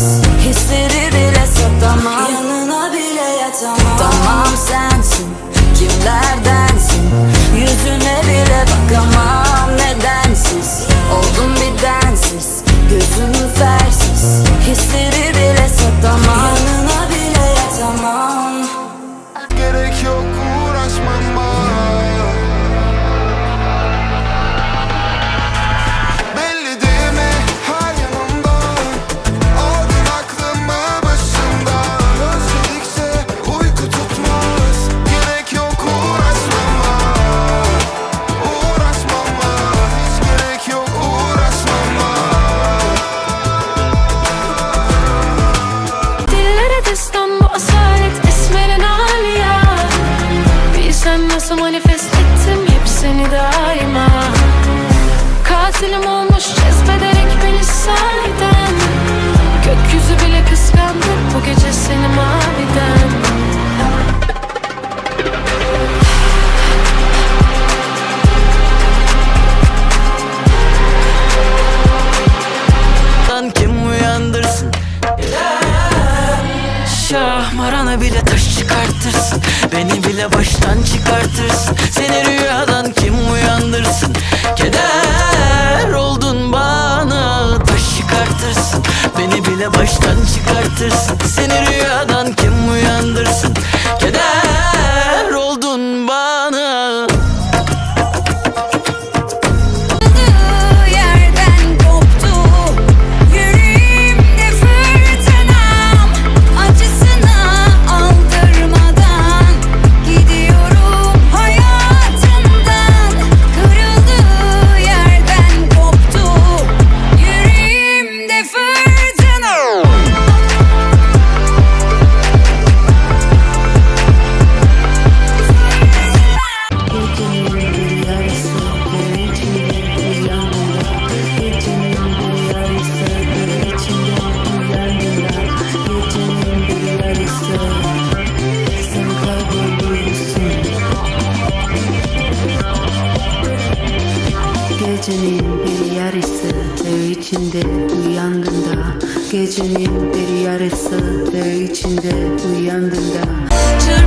Hisleri bile satamam. Yanına bile yatamam. Tamam sensin Kimlerdensin? Yüzüne bile bakamam. Nedensiz? Oldum bir densiz Gözün fersiz Hisleri Aklına bile taş çıkartırsın. Beni bile baştan çıkartırsın. Seni rüyadan kim uyandırsın? Keder. Gecenin bir yarısı ev içinde uyandığında Gecenin bir yarısı ev içinde uyandığında Çırpınır